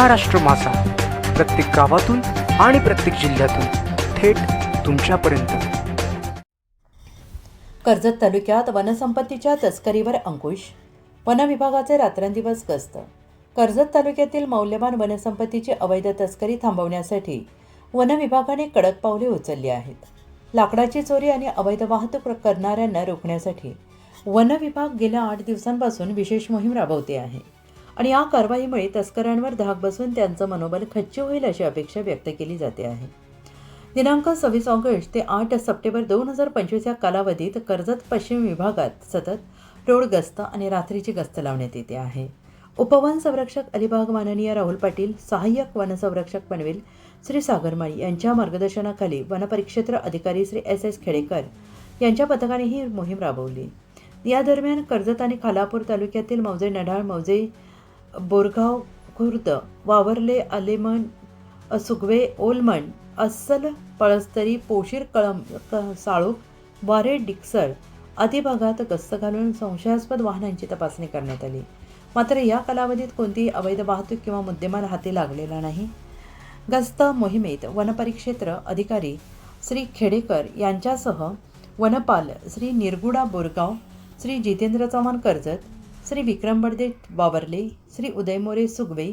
महाराष्ट्र मासा प्रत्येक गावातून आणि प्रत्येक जिल्ह्यातून थेट तुमच्यापर्यंत. कर्जत तालुक्यात वनसंपत्तीच्या तस्करीवर अंकुश. वनविभागाचे रात्रंदिवस गस्त. कर्जत तालुक्यातील मौल्यवान वनसंपत्तीची अवैध तस्करी थांबवण्यासाठी वनविभागाने कडक पावले उचलली आहेत. लाकडाची चोरी आणि अवैध वाहतूक करणाऱ्यांना रोखण्यासाठी वन विभाग गेल्या आठ दिवसांपासून विशेष मोहीम राबवते आहे. आणि या कारवाईमुळे तस्करांवर धाक बसून त्यांचं मनोबल खच्ची होईल अशी अपेक्षा व्यक्त केली जाते आहे. दिनांक सव्वीस ऑगस्ट ते आठ सप्टेंबर दोन हजार पंचवीस या कालावधीत कर्जत पश्चिम विभागात सतत रोड गस्त आणि रात्रीची गस्त लावण्यात येते आहे. उपवन संरक्षक अलिबाग माननीय राहुल पाटील सहाय्यक वनसंरक्षक पनवेल श्री सागरमाळी यांच्या मार्गदर्शनाखाली वनपरिक्षेत्र अधिकारी श्री एस एस खेडेकर यांच्या पथकाने ही मोहीम राबवली. या दरम्यान कर्जत आणि खालापूर तालुक्यातील मौजे नढाळ मौजे बोरगाव खुर्द वावरले आलेमन सुगवे ओलमण अस्सल पळस्तरी पोशीर कळम क- साळूक वारे डिक्सळ आदी भागात गस्त घालून संशयास्पद वाहनांची तपासणी करण्यात आली. मात्र या कालावधीत कोणतीही अवैध वाहतूक किंवा मुद्देमाल हाती लागलेला नाही. गस्त मोहिमेत वनपरिक्षेत्र अधिकारी श्री खेडेकर यांच्यासह वनपाल श्री निरगुडा बोरगाव श्री जितेंद्र चव्हाण कर्जत श्री विक्रम बडदे वावरले श्री उदय मोरे सुगवे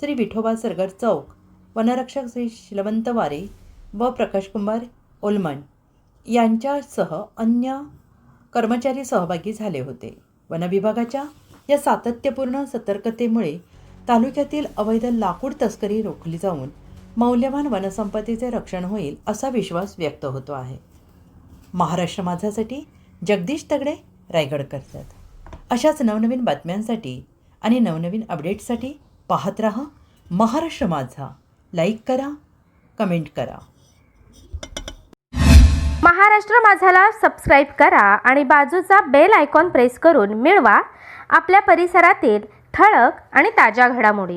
श्री विठोबा सरगर चौक वनरक्षक श्री शिलवंत वारे व प्रकाश कुंभार ओलमन यांच्यासह अन्य कर्मचारी सहभागी झाले होते. वनविभागाच्या या सातत्यपूर्ण सतर्कतेमुळे तालुक्यातील अवैध लाकूड तस्करी रोखली जाऊन मौल्यवान वनसंपत्तीचे रक्षण होईल असा विश्वास व्यक्त होतो आहे. महाराष्ट्र माझासाठी जगदीश तगडे रायगड करतात अशाच नवनवीन बातम्यांसाठी आणि नवनवीन अपडेट्ससाठी पाहत रहा महाराष्ट्र माझा. लाईक करा कमेंट करा. महाराष्ट्र माझाला सबस्क्राईब करा आणि बाजूचा बेल आयकॉन प्रेस करून मिळवा. आपल्या परिसरातील ठळक आणि ताज्या घडामोडी.